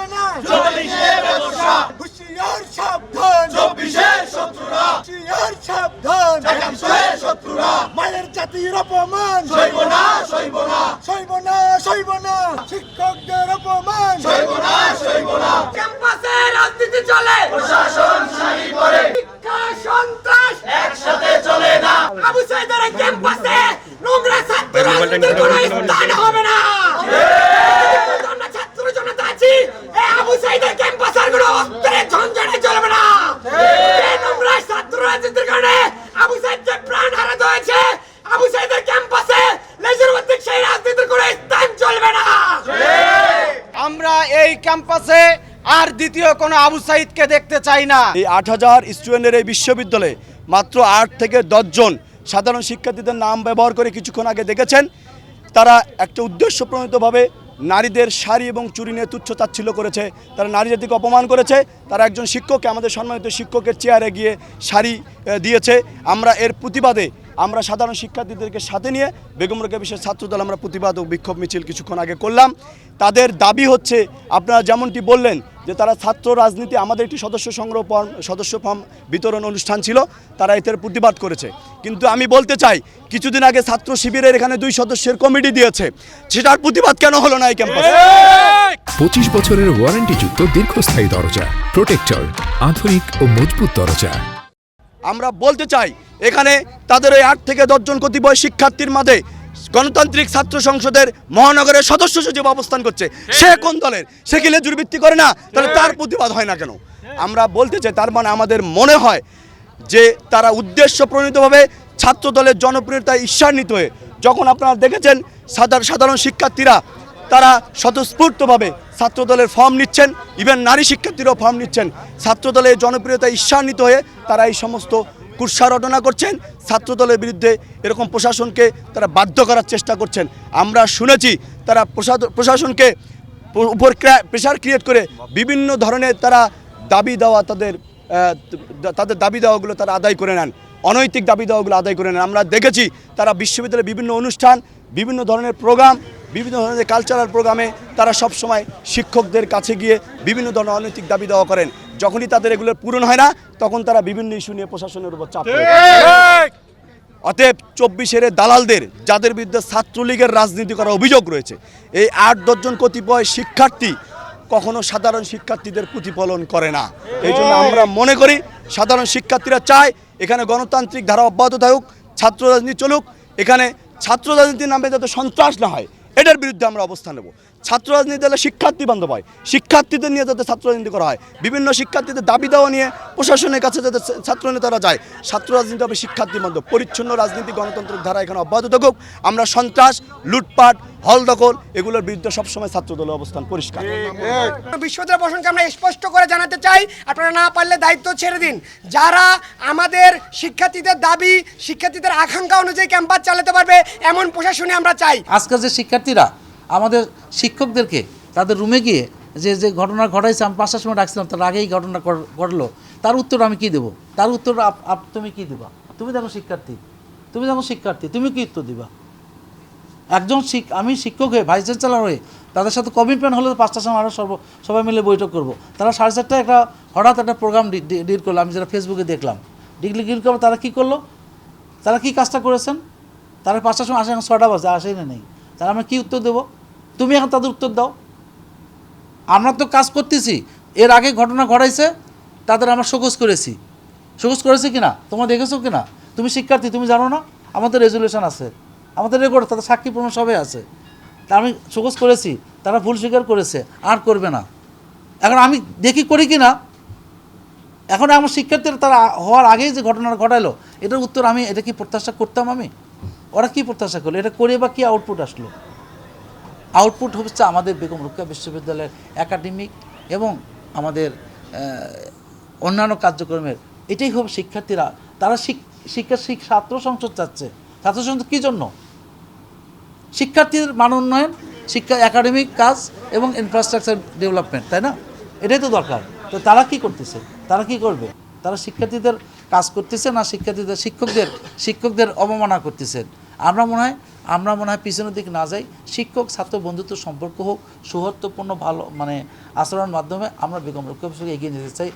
চলবে না চল্লিশে ব্যবসা। হুশিয়ার সাবধান। চব্বিশে শত্রুরা। হুশিয়ার সাবধান। একাংশে শত্রুরা। মায়ের জাতির অপমান। সইব না সইব না। সইব না সইব না। শিক্ষকদের অপমান। সইব না সইব না। ক্যাম্পাসে রাজনীতি চলে। প্রশাসন শাহী করে শিক্ষা সন্ত্রাস। একসাথে চলে না। আবু সাইদারা ক্যাম্পাসে নোংরা ছাত্র রাজনীতি এই ক্যাম্পাসে আর দ্বিতীয় কোনো আবু সাইদকে দেখতে চাই না। এই আট হাজার স্টুডেন্টের এই বিশ্ববিদ্যালয়ে মাত্র আট থেকে দশজন সাধারণ শিক্ষার্থীদের নাম ব্যবহার করে কিছুক্ষণ আগে দেখেছেন। তারা একটা উদ্দেশ্য উদ্দেশ্যপ্রণীতভাবে নারীদের শাড়ি এবং চুরি নিয়ে তুচ্ছ তাচ্ছিল্য করেছে। তারা নারী জাতিকে অপমান করেছে। তারা একজন শিক্ষককে, আমাদের সম্মানিত শিক্ষকের চেয়ারে গিয়ে শাড়ি দিয়েছে। আমরা এর প্রতিবাদে আমরা সাধারণ শিক্ষার্থীদেরকে সাথে নিয়ে বেগম রোকেয়া বিশ্বের ছাত্রদল আমরা প্রতিবাদ ও বিক্ষোভ মিছিল কিছুক্ষণ আগে করলাম। তাদের দাবি হচ্ছে আপনারা যেমনটি বললেন যে তারা ছাত্র রাজনীতি আমাদের একটি সদস্য সংগ্রহ ফর্ম সদস্য ফর্ম বিতরণ অনুষ্ঠান ছিল তারা এতে প্রতিবাদ করেছে। কিন্তু আমি বলতে চাই কিছুদিন আগে ছাত্র শিবিরের এখানে দুই সদস্যের কমিটি দিয়েছে। সেটার প্রতিবাদ কেন হলো না এই ক্যাম্পাসে? পঁচিশ বছরের ওয়ারেন্টিযুক্ত দীর্ঘস্থায়ী দরজা প্রোটেক্টর আধুনিক ও মজবুত দরজা। আমরা বলতে চাই এখানে তাদের ওই আট থেকে দশজন কতিপয় শিক্ষার্থীর মাঝে গণতান্ত্রিক ছাত্র সংসদের মহানগরের সদস্য সচিব অবস্থান করছে। সে কোন দলের? সে কি লেজুর ভিত্তি করে না? তাহলে তার প্রতিবাদ হয় না কেন? আমরা বলতে চাই তার মানে আমাদের মনে হয় যে তারা উদ্দেশ্য প্রণীতভাবে ছাত্র দলের জনপ্রিয়তায় ঈর্ষান্বিত হয়ে যখন আপনারা দেখেছেন সাধারণ সাধারণ শিক্ষার্থীরা তারা স্বতঃস্ফূর্তভাবে ছাত্র দলের ফর্ম নিচ্ছেন ইভেন নারী শিক্ষার্থীরাও ফর্ম নিচ্ছেন। ছাত্রদলের জনপ্রিয়তা ঈর্ষান্বিত হয়ে তারা এই সমস্ত কুৎসা রটনা করছেন, ছাত্রদলের বিরুদ্ধে এরকম প্রশাসনকে তারা বাধ্য করার চেষ্টা করছেন। আমরা শুনেছি তারা প্রশাসনকে উপর প্রেশার ক্রিয়েট করে বিভিন্ন ধরনের তারা দাবি দেওয়া তাদের তাদের দাবি দেওয়াগুলো তারা আদায় করে নেন। অনৈতিক দাবি দেওয়াগুলো আদায় করে নেন। আমরা দেখেছি তারা বিশ্ববিদ্যালয়ের বিভিন্ন অনুষ্ঠান, বিভিন্ন ধরনের প্রোগ্রাম বিভিন্ন ধরনের কালচারাল প্রোগ্রামে তারা সব সময় শিক্ষকদের কাছে গিয়ে বিভিন্ন ধরনের অনৈতিক দাবি দেওয়া করেন। যখনই তাদের এগুলো পূরণ হয় না তখন তারা বিভিন্ন ইস্যু নিয়ে প্রশাসনের উপর চাপ অতএব চব্বিশের দালালদের যাদের বিরুদ্ধে ছাত্রলীগের রাজনীতি করার অভিযোগ রয়েছে এই আট দশজন কতিপয় শিক্ষার্থী কখনো সাধারণ শিক্ষার্থীদের প্রতিফলন করে না। এই জন্য আমরা মনে করি সাধারণ শিক্ষার্থীরা চায় এখানে গণতান্ত্রিক ধারা অব্যাহত থাকুক ছাত্র রাজনীতি চলুক এখানে ছাত্র রাজনীতির নামে যাতে সন্ত্রাস না হয় এটার বিরুদ্ধে আমরা অবস্থান নেব। ছাত্র রাজনীতি হলে শিক্ষার্থী বান্ধব হয়। শিক্ষার্থীদের নিয়ে যাতে ছাত্র রাজনীতি করা হয়। বিভিন্ন শিক্ষার্থীদের দাবি দেওয়া নিয়ে প্রশাসনের কাছে যাতে ছাত্র নেতারা যায় ছাত্র রাজনীতি হবে শিক্ষার্থী বান্ধব। পরিচ্ছন্ন রাজনীতি গণতন্ত্রের ধারা এখানে অব্যাহত থাকুক। আমরা সন্ত্রাস লুটপাট হল দখল এগুলোর বিরুদ্ধে সবসময় ছাত্র দলের অবস্থান পরিষ্কার। বিশ্ববিদ্যালয় প্রশাসনকে আমরা স্পষ্ট করে জানাতে চাই আপনারা না পারলে দায়িত্ব ছেড়ে দিন। যারা আমাদের শিক্ষার্থীদের দাবি শিক্ষার্থীদের আকাঙ্ক্ষা অনুযায়ী ক্যাম্পাস চালাতে পারবে এমন প্রশাসনে আমরা চাই। আজকাল যে শিক্ষার্থীরা আমাদের শিক্ষকদেরকে তাদের রুমে গিয়ে যে যে ঘটনা ঘটাইছে, আমি পাঁচটার সময় ডাকছিলাম, তার আগেই ঘটনা ঘটলো। তার উত্তর আমি কি দেবো? তার উত্তর তুমি কি দিবা? তুমি দেখো শিক্ষার্থী। তুমি দেখো শিক্ষার্থী, তুমি কি উত্তর দিবা? একজন শিক, আমি শিক্ষক হয়ে ভাইস চ্যান্সেলার হয়ে, তাদের সাথে কমিটমেন্ট হলে পাঁচটার সময় আরও সর্ব, সবাই মিলে বৈঠক করব। তারা সাড়ে চারটায় একটা, হঠাৎ একটা প্রোগ্রাম ডিল করল, আমি যেটা ফেসবুকে দেখলাম। ডিগ্রি ডিল করব তারা কী করল? তারা কি কাজটা করেছেন? তারা পাঁচটার সময় আসে, এখন ছটা বাজে, আসেই না নেই। তারা আমরা কী উত্তর দেবো? তুমি এখন তাদের উত্তর দাও। আমরা তো কাজ করতেছি, এর আগে ঘটনা ঘটাইছে, তাদের আমরা শোকজ করেছি। শোকজ করেছি কি না তোমরা দেখেছ কি না তুমি শিক্ষার্থী, তুমি জানো না? আমাদের রেজুলেশন আছে। আমাদের রেকর্ড তাদের সাক্ষী প্রমাণ সবই আছে। তা আমি শোকজ করেছি, তারা ভুল স্বীকার করেছে, আর করবে না। এখন আমি দেখি করি কি না এখন আমার শিক্ষার্থীরা তারা হওয়ার আগেই যে ঘটনাটা ঘটালো এটার উত্তর আমি, এটা কি প্রত্যাশা করতাম আমি? ওরা কি প্রত্যাশা করল? এটা করে বা কি আউটপুট আসলো? আউটপুট হচ্ছে আমাদের বেগম রুকেয়া বিশ্ববিদ্যালয়ের একাডেমিক এবং আমাদের অন্যান্য কার্যক্রমের। এটাই হবে শিক্ষার্থীরা। তারা শিক- শিক্ষা, শিক, ছাত্র সংসদ চাচ্ছে। ছাত্র সংসদ কী জন্য? শিক্ষার্থীর মান উন্নয়ন, শিক্ষা, একাডেমিক কাজ এবং ইনফ্রাস্ট্রাকচার ডেভেলপমেন্ট তাই না? এটাই তো দরকার। তো তারা কি করতেছে? তারা কি করবে? তারা শিক্ষার্থীদের কাজ করতেছে না শিক্ষার্থীদের, শিক্ষকদের শিক্ষকদের অবমাননা করতেছেন আমরা মনে হয় আমরা মনে হয় পিছনের দিকে না যাই। শিক্ষক, ছাত্র, বন্ধুত্ব সম্পর্ক হোক, সৌহার্দ্যপূর্ণ ভালো মানে আচরণের মাধ্যমে আমরা বেগম রক্ষা এগিয়ে যেতে চাই।